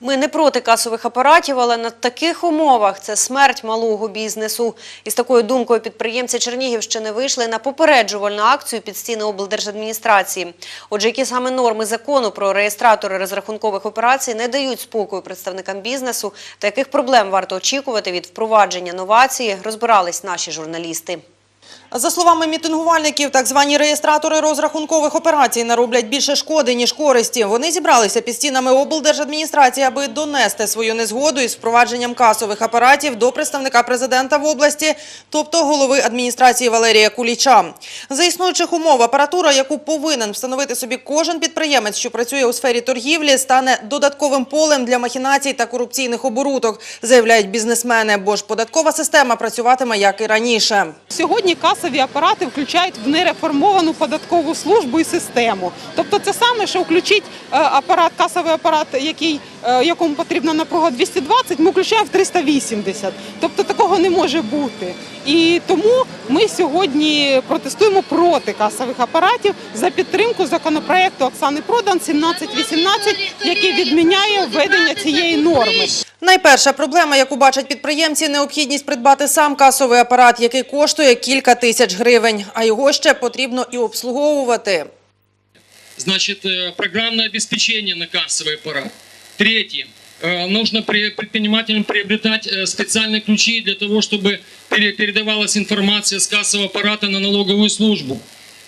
Ми не проти касових апаратів, але на таких умовах це смерть малого бізнесу. Із такою думкою підприємці Чернігівщини вийшли на попереджувальну акцію під стіни облдержадміністрації. Отже, які саме норми закону про реєстратори розрахункових операцій не дають спокою представникам бізнесу та яких проблем варто очікувати від впровадження новації, розбирались наші журналісти. За словами мітингувальників, так звані реєстратори розрахункових операцій нароблять більше шкоди, ніж користі. Вони зібралися під стінами облдержадміністрації, аби донести свою незгоду із впровадженням касових апаратів до представника президента в області, тобто голови адміністрації Валерія Куліча. За існуючих умов апаратура, яку повинен встановити собі кожен підприємець, що працює у сфері торгівлі, стане додатковим полем для махінацій та корупційних оборудок, заявляють бізнесмени, бо ж податкова система працюватиме як і раніше. Сьогодні касові апарати включають в нереформовану податкову службу і систему. Тобто це саме, що включить е, апарат, касовий апарат, який, е, якому потрібна напруга 220, ми включаємо в 380. Тобто такого не може бути. І тому ми сьогодні протестуємо проти касових апаратів за підтримку законопроекту Оксани Продан 1718, який відміняє введення цієї норми. Найперша проблема, яку бачать підприємці, необхідність придбати сам касовий апарат, який коштує кілька тисяч гривень, а його ще потрібно і обслуговувати. Значит, э, программное обеспечение на кассовый аппарат. Третье. Э, Нужно при- предпринимателям приобретать э, специальные ключи для того, чтобы пере- передавалась информация с кассового аппарата на налоговую службу.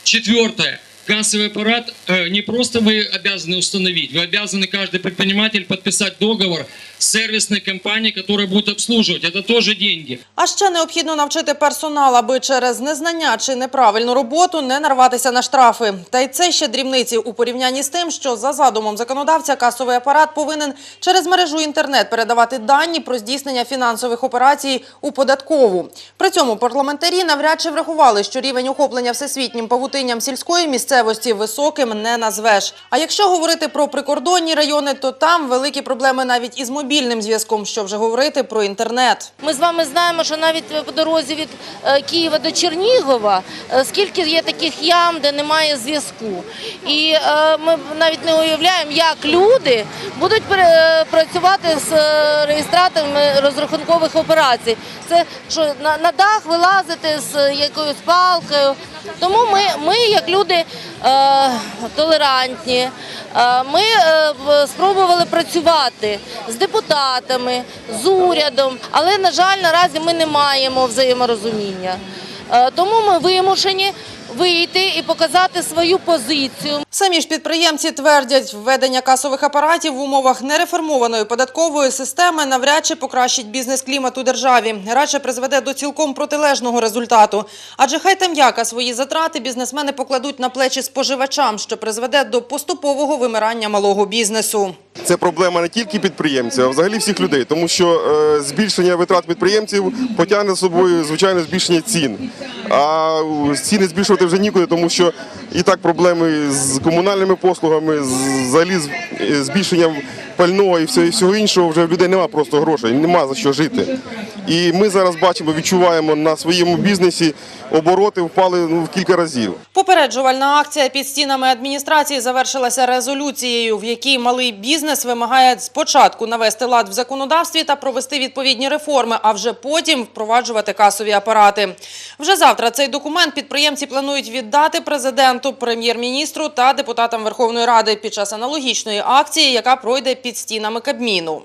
Четвертое. Кассовый аппарат э, не просто вы обязаны установить, вы обязаны каждый предприниматель подписать договор с сервисной компанией, которая будет обслуживать. Это тоже деньги. А ще необхідно навчити персонал, аби через незнання чи неправильну роботу не нарватися на штрафи. Та й це ще дрібниці у порівнянні з тим, що за задумом законодавця касовий апарат повинен через мережу інтернет передавати дані про здійснення фінансових операцій у податкову. При цьому парламентарі навряд чи врахували, що рівень охоплення всесвітнім павутинням сільської місцевості високим не назвеш. А якщо говорити про прикордонні райони, то там великі проблеми навіть із мобільним зв'язком, що вже говорити про інтернет. Ми з вами знаємо, що навіть по дорозі від е, Києва до Чернігова е, скільки є таких ям, де немає зв'язку. І е, ми навіть не уявляємо, як люди будуть працювати з реєстраторами розрахункових операцій. Це що на дах вилазити з якоюсь палкою. Тому ми, ми як люди е, толерантні, е, ми е, спробували працювати з депутатами, з урядом, але, на жаль, наразі ми не маємо взаєморозуміння. Е, Тому ми вимушені вийти і показати свою позицію. Самі ж підприємці твердять, введення касових апаратів в умовах нереформованої податкової системи навряд чи покращить бізнес-клімат у державі. Радше призведе до цілком протилежного результату. Адже хай там яка свої затрати бізнесмени покладуть на плечі споживачам, що призведе до поступового вимирання малого бізнесу. Це проблема не тільки підприємців, а взагалі всіх людей, тому що е, збільшення витрат підприємців потягне з собою звичайно збільшення цін. А е, ціни збільшувати вже нікуди, тому що і так проблеми з комунальними послугами, взагалі з е, збільшенням пального і всього, і всього іншого вже в людей немає просто грошей, нема за що жити. І ми зараз бачимо, відчуваємо на своєму бізнесі обороти впали ну, в кілька разів. Попереджувальна акція під стінами адміністрації завершилася резолюцією, в якій малий бізнес вимагає спочатку навести лад в законодавстві та провести відповідні реформи, а вже потім впроваджувати касові апарати. Вже завтра цей документ підприємці планують віддати президенту, прем'єр-міністру та депутатам Верховної Ради під час аналогічної акції, яка пройде під стінами Кабміну.